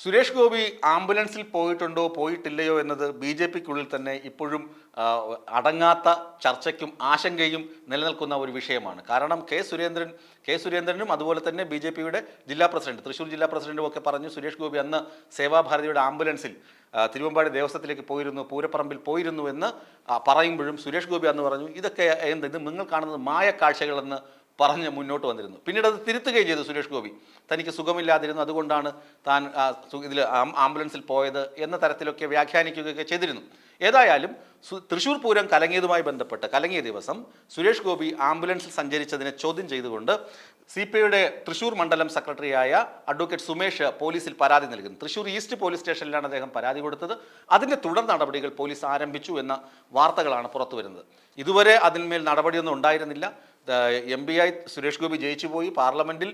സുരേഷ് ഗോപി ആംബുലൻസിൽ പോയിട്ടുണ്ടോ പോയിട്ടില്ലയോ എന്നത് ബി ജെ പിക്കുള്ളിൽ തന്നെ ഇപ്പോഴും അടങ്ങാത്ത ചർച്ചയ്ക്കും ആശങ്കയും നിലനിൽക്കുന്ന ഒരു വിഷയമാണ്. കാരണം കെ സുരേന്ദ്രൻ കെ സുരേന്ദ്രനും അതുപോലെ തന്നെ ബി ജെ പിയുടെ ജില്ലാ പ്രസിഡന്റ് തൃശ്ശൂർ ജില്ലാ പ്രസിഡന്റും ഒക്കെ പറഞ്ഞു സുരേഷ് ഗോപി അന്ന് സേവാഭാരതിയുടെ ആംബുലൻസിൽ തിരുവമ്പാടി ദേവസ്വത്തിലേക്ക് പോയിരുന്നു പൂരപ്പറമ്പിൽ പോയിരുന്നു എന്ന് പറയുമ്പോഴും സുരേഷ് ഗോപി അന്ന് പറഞ്ഞു ഇതൊക്കെ എന്ത് ഇത് നിങ്ങൾ കാണുന്നത് മായ കാഴ്ചകളെന്ന് പറഞ്ഞ് മുന്നോട്ട് വന്നിരുന്നു. പിന്നീട് അത് തിരുത്തുകയും ചെയ്തു സുരേഷ് ഗോപി. തനിക്ക് സുഖമില്ലാതിരുന്നു. അതുകൊണ്ടാണ് താൻ ഇതിൽ ആംബുലൻസിൽ പോയത് എന്ന തരത്തിലൊക്കെ വ്യാഖ്യാനിക്കുകയൊക്കെ ചെയ്തിരുന്നു. ഏതായാലും തൃശൂർ പൂരം കലങ്ങിയതുമായി ബന്ധപ്പെട്ട് കലങ്ങിയ ദിവസം സുരേഷ് ഗോപി ആംബുലൻസിൽ സഞ്ചരിച്ചതിനെ ചോദ്യം ചെയ്തുകൊണ്ട് സി പി ഐയുടെ തൃശൂർ മണ്ഡലം സെക്രട്ടറിയായ അഡ്വക്കേറ്റ് സുമേഷ് പോലീസിൽ പരാതി നൽകുന്നു. തൃശൂർ ഈസ്റ്റ് പോലീസ് സ്റ്റേഷനിലാണ് അദ്ദേഹം പരാതി കൊടുത്തത്. അതിന്റെ തുടർ നടപടികൾ പോലീസ് ആരംഭിച്ചു എന്ന വാർത്തകളാണ് പുറത്തു വരുന്നത്. ഇതുവരെ അതിന്മേൽ നടപടിയൊന്നും ഉണ്ടായിരുന്നില്ല. എം പി ആയി സുരേഷ് ഗോപി ജയിച്ചു പോയി പാർലമെന്റിൽ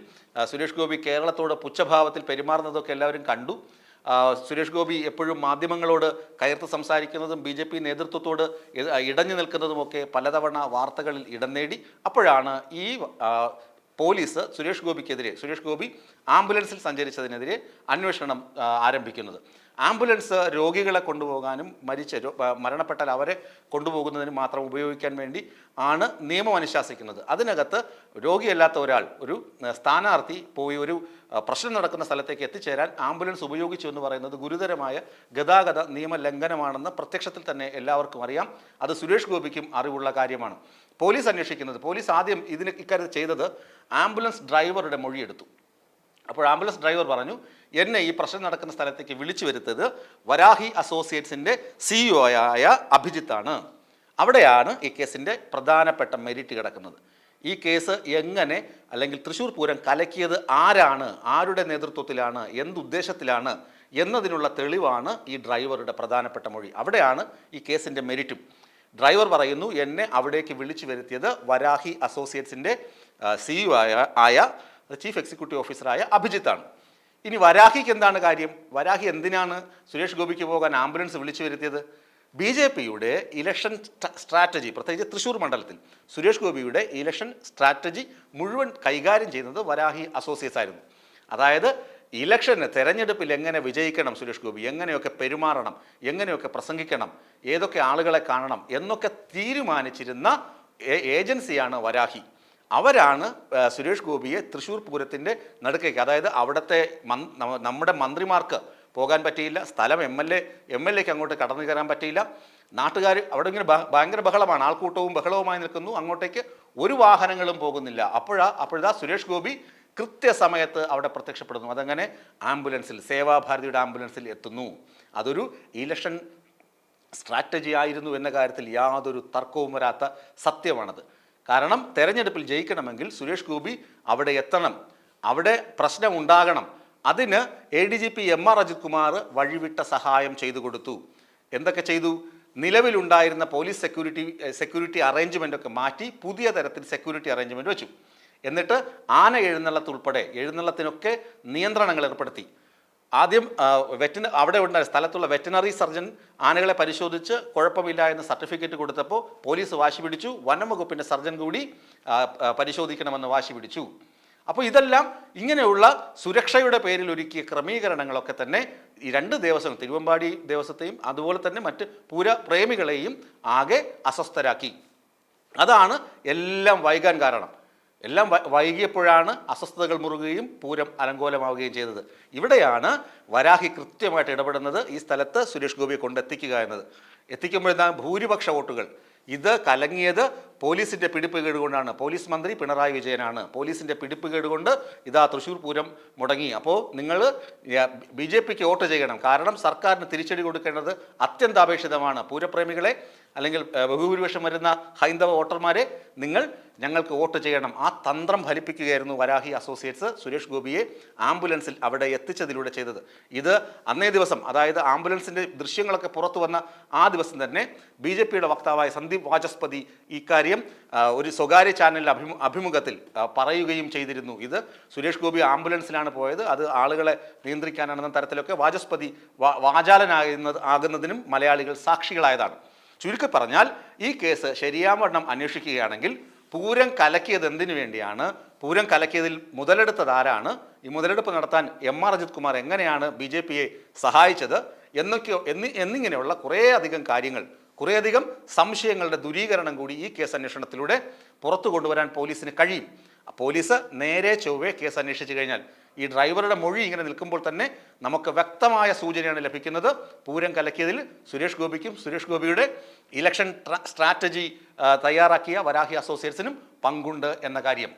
സുരേഷ് ഗോപി കേരളത്തോട് പുച്ഛഭാവത്തിൽ പെരുമാറുന്നതൊക്കെ എല്ലാവരും കണ്ടു. സുരേഷ് ഗോപി എപ്പോഴും മാധ്യമങ്ങളോട് കയർത്ത് സംസാരിക്കുന്നതും ബി ജെ പി നേതൃത്വത്തോട് ഇടഞ്ഞു നിൽക്കുന്നതുമൊക്കെ പലതവണ വാർത്തകളിൽ ഇടം നേടി. അപ്പോഴാണ് ഈ പോലീസ് സുരേഷ് ഗോപിക്കെതിരെ സുരേഷ് ഗോപി ആംബുലൻസിൽ സഞ്ചരിച്ചതിനെതിരെ അന്വേഷണം ആരംഭിക്കുന്നത്. ആംബുലൻസ് രോഗികളെ കൊണ്ടുപോകാനും മരിച്ച മരണപ്പെട്ടാൽ അവരെ കൊണ്ടുപോകുന്നതിന് മാത്രം ഉപയോഗിക്കാൻ വേണ്ടി ആണ് നിയമം അനുശാസിക്കുന്നത്. അതിനകത്ത് രോഗിയല്ലാത്ത ഒരാൾ ഒരു സ്ഥാനാർത്ഥി പോയി ഒരു പ്രശ്നം നടക്കുന്ന സ്ഥലത്തേക്ക് എത്തിച്ചേരാൻ ആംബുലൻസ് ഉപയോഗിച്ചു എന്ന് പറയുന്നത് ഗുരുതരമായ ഗതാഗത നിയമലംഘനമാണെന്ന് പ്രത്യക്ഷത്തിൽ തന്നെ എല്ലാവർക്കും അറിയാം. അത് സുരേഷ് ഗോപിക്കും അറിവുള്ള കാര്യമാണ്. പോലീസ് അന്വേഷിക്കുന്നത് പോലീസ് ആദ്യം ഇതിന് ഇക്കാര്യത്തിൽ ചെയ്തത് ആംബുലൻസ് ഡ്രൈവറുടെ മൊഴിയെടുത്തു. അപ്പോൾ ആംബുലൻസ് ഡ്രൈവർ പറഞ്ഞു എന്നെ ഈ പ്രശ്നം നടക്കുന്ന സ്ഥലത്തേക്ക് വിളിച്ചു വരുത്തത് വരാഹി അസോസിയേറ്റ്സിന്റെ സിഇഒ ആയ അഭിജിത്താണ്. അവിടെയാണ് ഈ കേസിന്റെ പ്രധാനപ്പെട്ട മെരിറ്റ് കിടക്കുന്നത്. ഈ കേസ് എങ്ങനെ അല്ലെങ്കിൽ തൃശ്ശൂർ പൂരം കലക്കിയത് ആരാണ് ആരുടെ നേതൃത്വത്തിലാണ് എന്തുദ്ദേശത്തിലാണ് എന്നതിനുള്ള തെളിവാണ് ഈ ഡ്രൈവറുടെ പ്രധാനപ്പെട്ട മൊഴി. അവിടെയാണ് ഈ കേസിന്റെ മെരിറ്റും. ഡ്രൈവർ പറയുന്നു എന്നെ അവിടേക്ക് വിളിച്ചു വരുത്തിയത് വരാഹി അസോസിയേറ്റ്സിന്റെ സിഇഒ ആയ ആയ ചീഫ് എക്സിക്യൂട്ടീവ് ഓഫീസറായ അഭിജിത്താണ്. ഇനി വരാഹിക്ക് എന്താണ് കാര്യം? വരാഹി എന്തിനാണ് സുരേഷ് ഗോപിക്ക് പോകാൻ ആംബുലൻസ് വിളിച്ചു വരുത്തിയത്? ബി ജെ പിയുടെ ഇലക്ഷൻ സ്ട്രാറ്റജി പ്രത്യേകിച്ച് തൃശ്ശൂർ മണ്ഡലത്തിൽ സുരേഷ് ഗോപിയുടെ ഇലക്ഷൻ സ്ട്രാറ്റജി മുഴുവൻ കൈകാര്യം ചെയ്യുന്നത് വരാഹി അസോസിയേറ്റ്സ് ആയിരുന്നു. അതായത് ഇലക്ഷന് തെരഞ്ഞെടുപ്പിൽ എങ്ങനെ വിജയിക്കണം സുരേഷ് ഗോപി? എങ്ങനെയൊക്കെ പെരുമാറണം? എങ്ങനെയൊക്കെ പ്രസംഗിക്കണം? ഏതൊക്കെ ആളുകളെ കാണണം? എന്നൊക്കെ തീരുമാനിച്ചിരുന്ന ഏജൻസിയാണ് വരാഹി. അവരാണ് സുരേഷ് ഗോപിയെ തൃശ്ശൂർ പൂരത്തിന്റെ നടുക്കേക്ക് അതായത് അവിടുത്തെ നമ്മുടെ മന്ത്രിമാർക്ക് പോകാൻ പറ്റിയില്ല സ്ഥലം M L A M L എക്ക് അങ്ങോട്ട് കടന്നു കയറാൻ പറ്റിയില്ല. നാട്ടുകാർ അവിടെ ഇങ്ങനെ ഭയങ്കര ബഹളമാണ്. ആൾക്കൂട്ടവും ബഹളവുമായി നിൽക്കുന്നു. അങ്ങോട്ടേക്ക് ഒരു വാഹനങ്ങളും പോകുന്നില്ല. അപ്പോഴാ അപ്പോഴാ സുരേഷ് ഗോപി കൃത്യസമയത്ത് അവിടെ പ്രത്യക്ഷപ്പെടുന്നു. അതങ്ങനെ ആംബുലൻസിൽ സേവാഭാരതിയുടെ ആംബുലൻസിൽ എത്തുന്നു. അതൊരു ഇലക്ഷൻ സ്ട്രാറ്റജി ആയിരുന്നു എന്ന കാര്യത്തിൽ യാതൊരു തർക്കവും വരാത്ത സത്യമാണത്. കാരണം തെരഞ്ഞെടുപ്പിൽ ജയിക്കണമെങ്കിൽ സുരേഷ് ഗോപി അവിടെ എത്തണം. അവിടെ പ്രശ്നം ഉണ്ടാകണം. അതിന് A D G P M R Ajith Kumar വഴിവിട്ട സഹായം ചെയ്തു കൊടുത്തു. എന്തൊക്കെ ചെയ്തു? നിലവിലുണ്ടായിരുന്ന പോലീസ് സെക്യൂരിറ്റി സെക്യൂരിറ്റി അറേഞ്ച്മെന്റ് ഒക്കെ മാറ്റി പുതിയ തരത്തിൽ സെക്യൂരിറ്റി അറേഞ്ച്മെന്റ് വെച്ചു. എന്നിട്ട് ആന എഴുന്നള്ളത്ത് ഉൾപ്പെടെ എഴുന്നള്ളത്തിനൊക്കെ നിയന്ത്രണങ്ങൾ ഏർപ്പെടുത്തി. ആദ്യം വെറ്റിന അവിടെ ഉണ്ടായ സ്ഥലത്തുള്ള വെറ്റിനറി സർജൻ ആനകളെ പരിശോധിച്ച് കുഴപ്പമില്ല എന്ന് സർട്ടിഫിക്കറ്റ് കൊടുത്തപ്പോൾ പോലീസ് വാശി പിടിച്ചു. വനം വകുപ്പിന്റെ സർജൻ കൂടി പരിശോധിക്കണമെന്ന് വാശി പിടിച്ചു. അപ്പോൾ ഇതെല്ലാം ഇങ്ങനെയുള്ള സുരക്ഷയുടെ പേരിൽ ഒരുക്കിയ ക്രമീകരണങ്ങളൊക്കെ തന്നെ ഈ രണ്ട് ദേവസ്വം തിരുവമ്പാടി ദേവസ്വത്തെയും അതുപോലെ തന്നെ മറ്റ് പൂരപ്രേമികളെയും ആകെ അസ്വസ്ഥരാക്കി. അതാണ് എല്ലാം വൈകാൻ കാരണം. എല്ലാം വൈകിയപ്പോഴാണ് അസ്വസ്ഥതകൾ മുറുകുകയും പൂരം അലങ്കോലമാവുകയും ചെയ്തത്. ഇവിടെയാണ് വരാഹി കൃത്യമായിട്ട് ഇടപെടുന്നത്. ഈ സ്ഥലത്ത് സുരേഷ് ഗോപിയെ കൊണ്ടെത്തിക്കുക എന്നത്. എത്തിക്കുമ്പോഴെന്താ? ഭൂരിപക്ഷ വോട്ടുകൾ. ഇത് കലങ്ങിയത് പോലീസിന്റെ പിടിപ്പുകേട് കൊണ്ടാണ് പോലീസ് മന്ത്രി പിണറായി വിജയനാണ്. പോലീസിന്റെ പിടിപ്പുകേട് കൊണ്ട് ഇതാ തൃശ്ശൂർ പൂരം മുടങ്ങി. അപ്പോൾ നിങ്ങൾ ബി ജെ പിക്ക് വോട്ട് ചെയ്യണം. കാരണം സർക്കാരിന് തിരിച്ചടി കൊടുക്കേണ്ടത് അത്യന്താപേക്ഷിതമാണ്. പൂരപ്രേമികളെ അല്ലെങ്കിൽ ബഹുഭൂരിപക്ഷം വരുന്ന ഹൈന്ദവ വോട്ടർമാരെ നിങ്ങൾ ഞങ്ങൾക്ക് വോട്ട് ചെയ്യണം. ആ തന്ത്രം ഫലിപ്പിക്കുകയായിരുന്നു വരാഹി അസോസിയേറ്റ്സ് സുരേഷ് ഗോപിയെ ആംബുലൻസിൽ അവിടെ എത്തിച്ചതിലൂടെ ചെയ്തത്. ഇത് അന്നേ ദിവസം അതായത് ആംബുലൻസിന്റെ ദൃശ്യങ്ങളൊക്കെ പുറത്തു വന്ന ആ ദിവസം തന്നെ ബി വക്താവായ സന്ദീപ് വാചസ്പതി ഇക്കാര്യം ആ, ഒരു സ്വകാര്യ ചാനലിൽ അഭിമു അഭിമുഖത്തിൽ പറയുകയും ചെയ്തിരുന്നു. ഇത് സുരേഷ് ഗോപി ആംബുലൻസിലാണ് പോയത്. അത് ആളുകളെ നിയന്ത്രിക്കാനാണെന്ന തരത്തിലൊക്കെ വാചസ്പതി വാചാലനാകുന്ന ആകുന്നതിനും മലയാളികൾ സാക്ഷികളായതാണ്. ചുരുക്കി പറഞ്ഞാൽ ഈ കേസ് ശരിയാവണ്ണം അന്വേഷിക്കുകയാണെങ്കിൽ പൂരം കലക്കിയത് എന്തിനു വേണ്ടിയാണ്? പൂരം കലക്കിയതിൽ മുതലെടുത്തത് ആരാണ്? ഈ മുതലെടുപ്പ് നടത്താൻ എം ആർ അജിത് കുമാർ എങ്ങനെയാണ് ബി ജെ പിയെ സഹായിച്ചത്? എന്നൊക്കെ എന്നി എന്നിങ്ങനെയുള്ള കുറേയധികം കാര്യങ്ങൾ കുറേയധികം സംശയങ്ങളുടെ ദുരീകരണം കൂടി ഈ കേസ് അന്വേഷണത്തിലൂടെ പുറത്തു കൊണ്ടുവരാൻ പോലീസിന് കഴിയും. പോലീസ് നേരെ ചൊവ്വേ കേസ് അന്വേഷിച്ചു കഴിഞ്ഞാൽ ഈ ഡ്രൈവറുടെ മൊഴി ഇങ്ങനെ നിൽക്കുമ്പോൾ തന്നെ നമുക്ക് വ്യക്തമായ സൂചനയാണ് ലഭിക്കുന്നത്. പൂരം കലക്കിയതിൽ സുരേഷ് ഗോപിക്കും സുരേഷ് ഗോപിയുടെ ഇലക്ഷൻ സ്ട്രാറ്റജി തയ്യാറാക്കിയ വരാഹി അസോസിയേറ്റ്സിനും പങ്കുണ്ട് എന്ന കാര്യം.